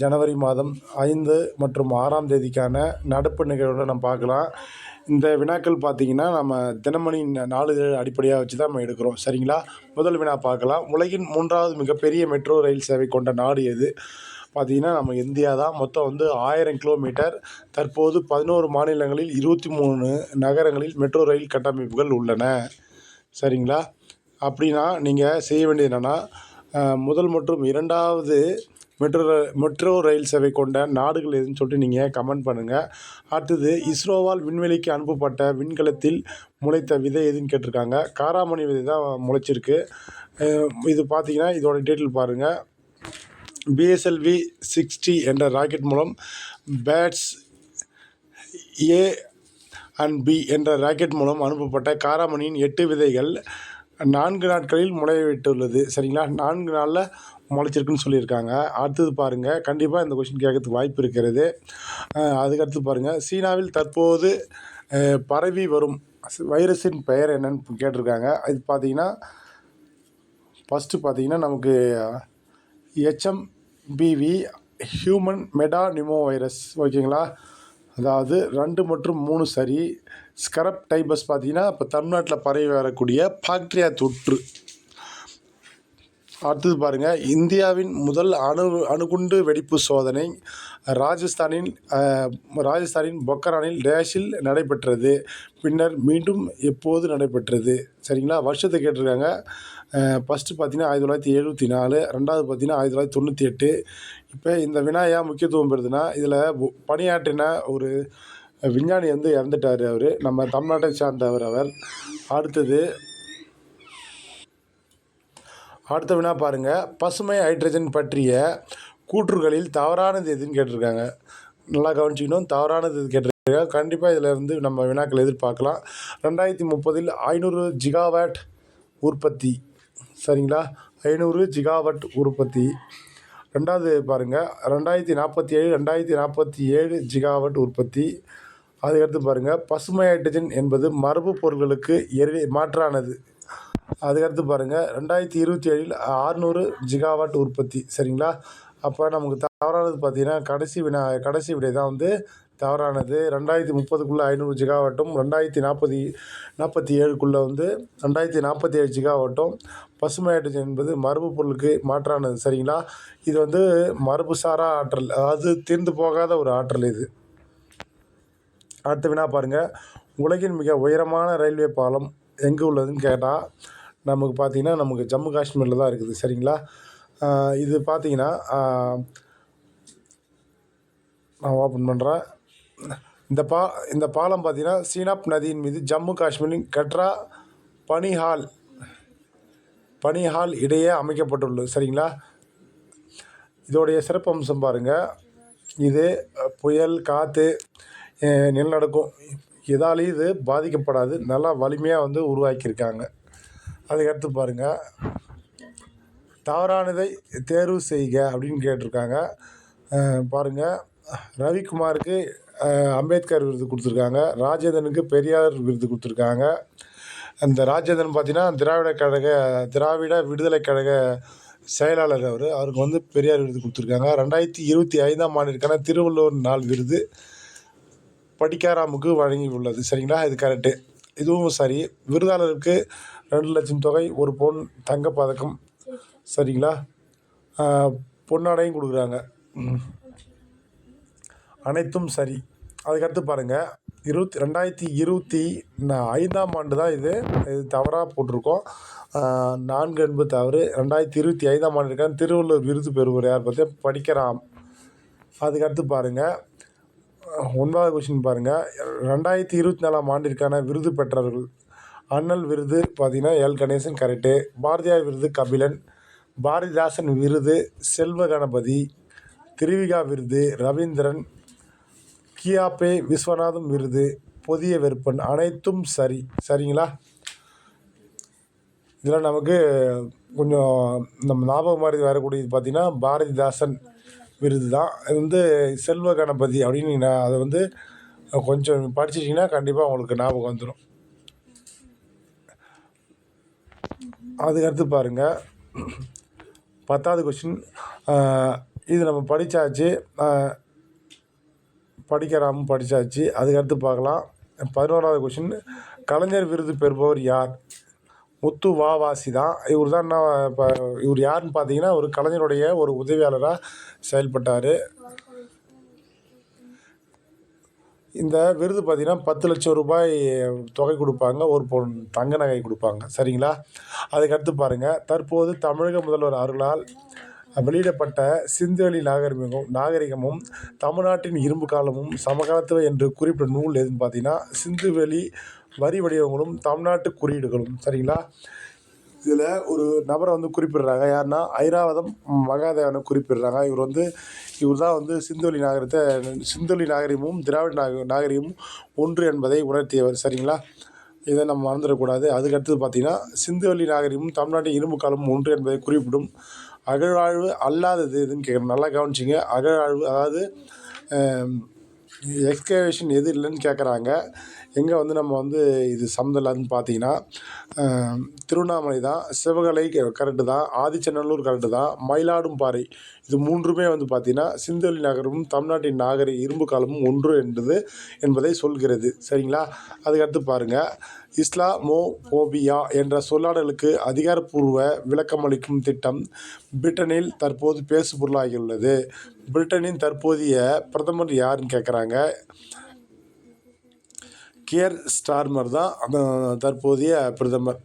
ஜனவரி மாதம் ஐந்து மற்றும் ஆறாம் தேதிக்கான நடப்பு நிகழ்வுகளை நம்ம பார்க்கலாம். இந்த வினாக்கள் பார்த்திங்கன்னா நம்ம தினமணி நாளிதழ் அடிப்படையாக வச்சு தான் நம்ம எடுக்கிறோம். சரிங்களா? முதல் வினா பார்க்கலாம். உலகின் மூன்றாவது மிகப்பெரிய மெட்ரோ ரயில் சேவை கொண்ட நாடு எது? பார்த்திங்கன்னா நம்ம இந்தியா தான். மொத்தம் வந்து ஆயிரம் கிலோமீட்டர். தற்போது பதினோரு மாநிலங்களில் இருபத்தி மூணு நகரங்களில் மெட்ரோ ரயில் கட்டமைப்புகள் உள்ளன. சரிங்களா? அப்படின்னா நீங்கள் செய்ய வேண்டியது என்னென்னா முதல் மற்றும் இரண்டாவது மெட்ரோ ர- மெட்ரோ ரயில் சேவை கொண்ட நாடுகள் எதுன்னு சொல்லிட்டு நீங்கள் கமெண்ட் பண்ணுங்கள் அடுத்தது இஸ்ரோவால் விண்வெளிக்கு அனுப்பப்பட்ட விண்கலத்தில் முளைத்த விதை எதுன்னு கேட்டிருக்காங்க. காராமணி விதை தான் முளைச்சிருக்கு. இது பார்த்தீங்கன்னா இதோட டீட்டெயில் பாருங்கள் பிஎஸ்எல்வி சிக்ஸ்டி என்ற ராக்கெட் மூலம் பேட்ஸ் ஏ அண்ட் பி என்ற ராக்கெட் மூலம் அனுப்பப்பட்ட காராமணியின் எட்டு விதைகள் நான்கு நாட்களில் முளைவிட்டுள்ளது சரிங்களா? நான்கு நாளில் முளைச்சிருக்குன்னு சொல்லியிருக்காங்க. அடுத்தது பாருங்கள் கண்டிப்பாக இந்த கொஷின் கேட்கறதுக்கு வாய்ப்பு இருக்கிறது. அதுக்கடுத்து பாருங்கள் சீனாவில் தற்போது பரவி வரும் வைரஸின் பெயர் என்னன்னு கேட்டிருக்காங்க. இது பார்த்தீங்கன்னா ஃபஸ்ட்டு பார்த்தீங்கன்னா நமக்கு HMPV human meta pneumo virus ஓகேங்களா? அதாவது ரெண்டு மற்றும் மூணு சரி. ஸ்கரப் டைபஸ் பார்த்தீங்கன்னா இப்போ தமிழ்நாட்டில் பரவி வரக்கூடிய பாக்டீரியா தொற்று. அடுத்தது பாருங்கள் இந்தியாவின் முதல் அணு அணுகுண்டு வெடிப்பு சோதனை ராஜஸ்தானின் ராஜஸ்தானின் பொக்கரானில் டேஷில் நடைபெற்றது. பின்னர் மீண்டும் எப்போது நடைபெற்றது? சரிங்களா? வருஷத்தை கேட்டிருக்காங்க. ஃபஸ்ட்டு பார்த்தீங்கன்னா ஆயிரத்தி தொள்ளாயிரத்தி எழுபத்தி நாலு ரெண்டாவது பார்த்தீங்கன்னா ஆயிரத்தி தொள்ளாயிரத்தி தொண்ணூற்றி எட்டு. இப்போ இந்த வினா ஏன் முக்கியத்துவம் பெறுதுன்னா இதில் பணியாற்றின ஒரு விஞ்ஞானி வந்து இறந்துட்டார் அவர். நம்ம தமிழ்நாட்டை சார்ந்தவர் அவர். அடுத்தது அடுத்த வினா பாருங்கள் பசுமை ஹைட்ரஜன் பற்றிய கூற்றுகளில் தவறானது எதுன்னு கேட்டிருக்காங்க. நல்லா கவனிச்சிக்கணும். தவறானது எது கேட்டிருக்காங்க? கண்டிப்பாக இதில் வந்து நம்ம வினாக்கள் எதிர்பார்க்கலாம். ரெண்டாயிரத்தி முப்பதில் ஐநூறு ஜிகாவாட் உற்பத்தி. சரிங்களா? ஐநூறு ஜிகாவாட் உற்பத்தி. ரெண்டாவது பாருங்கள் ரெண்டாயிரத்தி நாற்பத்தி ஏழு ரெண்டாயிரத்தி நாற்பத்தி ஏழு ஜிகாவாட் உற்பத்தி. அதுக்கடுத்து பாருங்கள் பசுமை ஹைட்ரஜன் என்பது மரபு பொருட்களுக்கு எரி மாற்றானது. அதுக்கடுத்து பாருங்கள் ரெண்டாயிரத்தி இருபத்தி ஏழில் ஆறுநூறு ஜிகாவாட் உற்பத்தி சரிங்களா? அப்போ நமக்கு தவறானது பார்த்தீங்கன்னா கடைசி வினா கடைசி விடை தான் வந்து தவறானது. ரெண்டாயிரத்தி முப்பதுக்குள்ளே ஐநூறு ஜிகாவாட்டும் ரெண்டாயிரத்தி நாற்பத்தி நாற்பத்தி ஏழுக்குள்ளே வந்து ரெண்டாயிரத்தி நாற்பத்தி ஏழு ஜிகாவாட்டும் பசுமை ஹைட்ரஜன் என்பது மரபு பொருளுக்கு மாற்றானது சரிங்களா? இது வந்து மரபு சாரா ஆற்றல் அதாவது தீர்ந்து போகாத ஒரு ஆற்றல் இது. அடுத்த வினா பாருங்கள் உலகின் மிக உயரமான ரயில்வே பாலம் எங்கே உள்ளதுன்னு கேட்டால் நமக்கு பார்த்தீங்கன்னா நமக்கு ஜம்மு காஷ்மீரில் தான் இருக்குது. சரிங்களா? இது பார்த்திங்கன்னா நான் ஓப்பன் பண்ணுறேன் இந்த பா இந்த பாலம் பார்த்திங்கன்னா சீனாப் நதியின் மீது ஜம்மு காஷ்மீரின் கட்ரா பனிஹால் பனிஹால் இடையே அமைக்கப்பட்டுள்ளது. சரிங்களா? இதோடைய சிறப்பம்சம் பாருங்கள் இது புயல் காற்று நிலநடுக்கம் இதாலேயும் இது பாதிக்கப்படாது. நல்லா வலிமையாக வந்து உருவாக்கியிருக்காங்க. அதை எடுத்து பாருங்கள் தவறானதை தேர்வு செய்க அப்படின்னு கேட்டிருக்காங்க. பாருங்கள் ரவிக்குமாருக்கு அம்பேத்கர் விருது கொடுத்துருக்காங்க. ராஜேந்திரனுக்கு பெரியார் விருது கொடுத்துருக்காங்க. அந்த ராஜேந்திரன் பார்த்தீங்கன்னா திராவிட கழக திராவிட விடுதலை கழக செயலாளர் அவர். அவருக்கு வந்து பெரியார் விருது கொடுத்துருக்காங்க. ரெண்டாயிரத்தி இருபத்தி ஐந்தாம் ஆண்டிற்கான திருவள்ளுவர் நாள் விருது படிக்காராமுக்கு வழங்கி உள்ளது சரிங்களா? இது கரெக்டு இதுவும் சரி. விருதாளருக்கு ரெண்டு லட்சம் தொகை ஒரு பொன் தங்கப்பதக்கம் சரிங்களா? பொன்னாடையும் கொடுக்குறாங்க. அனைத்தும் சரி. அதுக்கடுத்து பாருங்கள் இருபத்தி ரெண்டாயிரத்தி இருபத்தி ஐந்தாம் ஆண்டு தான் இது. இது தவறாக போட்டிருக்கோம். நான்கு என்பது தவறு. ரெண்டாயிரத்தி இருபத்தி ஐந்தாம் ஆண்டிற்கான திருவள்ளுவர் விருது பெறுவர் யார் பற்றி படிக்கிறாம் அதுக்கடுத்து பாருங்கள் ஒன்பதாவது கொஸ்டின் பாருங்கள் ரெண்டாயிரத்தி இருபத்தி நாலாம் ஆண்டிற்கான விருது பெற்றவர்கள். அண்ணல் விருது பார்த்தீங்கன்னா எல். கணேசன் கரெக்டு பாரதியார் விருது கபிலன். பாரதிதாசன் விருது செல்வ கணபதி. திருவிகா விருது ரவீந்திரன். கியாபே விஸ்வநாதம் விருது புதிய வெறுப்பன். அனைத்தும் சரி. சரிங்களா? இதில் நமக்கு கொஞ்சம் நம்ம ஞாபகம் மாதிரி வரக்கூடியது பார்த்திங்கன்னா பாரதிதாசன் விருது தான். இது வந்து செல்வ கணபதி அப்படின்னு நான் அதை வந்து கொஞ்சம் படிச்சிட்டிங்கன்னா கண்டிப்பாக உங்களுக்கு ஞாபகம் வந்துடும் அதுக்கடுத்து பாருங்கள் பத்தாவது கொஷின் இது நம்ம படித்தாச்சு படிக்கிறாமல் படித்தாச்சு அதுக்கடுத்து பார்க்கலாம். பதினோராவது கொஷின் கலைஞர் விருது பெறுபவர் யார்? முத்து வாவாசி தான். இவர் தான் என்ன இப்போ இவர் யாருன்னு பார்த்தீங்கன்னா ஒரு கலைஞருடைய ஒரு உதவியாளராக செயல்பட்டார். இந்த விருது பார்த்தீங்கன்னா பத்து லட்சம் ரூபாய் தொகை கொடுப்பாங்க. ஒரு பொன் தங்க நகை கொடுப்பாங்க. சரிங்களா? அதுக்கடுத்து பாருங்கள் தற்போது தமிழக முதல்வர் அவர்களால் வெளியிடப்பட்ட சிந்துவெளி நாகரிகமும் நாகரிகமும் தமிழ்நாட்டின் இரும்பு காலமும் சமகாலத்துவ என்று குறிப்பிட்ட நூல் எதுன்னு பார்த்தீங்கன்னா சிந்துவெளி வரி வடிவங்களும் தமிழ்நாட்டு குறியீடுகளும். சரிங்களா? இதில் ஒரு நபரை வந்து குறிப்பிடுறாங்க. யாருன்னா ஐராவதம் மகாதேவனை குறிப்பிடுறாங்க. இவர் வந்து இவர் தான் வந்து சிந்தொலி நாகரத்தை சிந்தொலி நாகரிகமும் திராவிட நாக நாகரிகமும் ஒன்று என்பதை உணர்த்தியவர். சரிங்களா? இதை நம்ம மறந்துடக்கூடாது. அதுக்கடுத்தது பார்த்தீங்கன்னா சிந்துவெளி நாகரிகமும் தமிழ்நாட்டின் இரும்பு காலமும் ஒன்று என்பதை குறிப்பிடும் அகழ்வாழ்வு அல்லாதது எதுன்னு கேட்குறேன். நல்லா கவனிச்சிங்க. அகழ்வாழ்வு அதாவது எக்ஸ்கவேஷன் எது இல்லைன்னு கேட்குறாங்க எங்கே வந்து நம்ம வந்து இது சம்மந்தம் பார்த்தீங்கன்னா திருவண்ணாமலை தான் சிவகலை கரெக்டு தான் ஆதிச்சநல்லூர் கரெக்டு தான் மயிலாடும்பாறை இது மூன்றுமே வந்து பார்த்திங்கன்னா சிந்தவெளி நகரமும் தமிழ்நாட்டின் நாகரிக இரும்பு காலமும் ஒன்று என்பது என்பதை சொல்கிறது. சரிங்களா? அதுக்கடுத்து பாருங்கள் இஸ்லாமோபோபியா என்ற சொல்லாடலுக்கு அதிகாரப்பூர்வ விளக்கமளிக்கும் திட்டம் பிரிட்டனில் தற்போது பேசுபொருளாகியுள்ளது. பிரிட்டனின் தற்போதைய பிரதமர் யாருன்னு கேட்குறாங்க கியர் ஸ்டார்மர் தான் அந்த தற்போதைய பிரதமர்.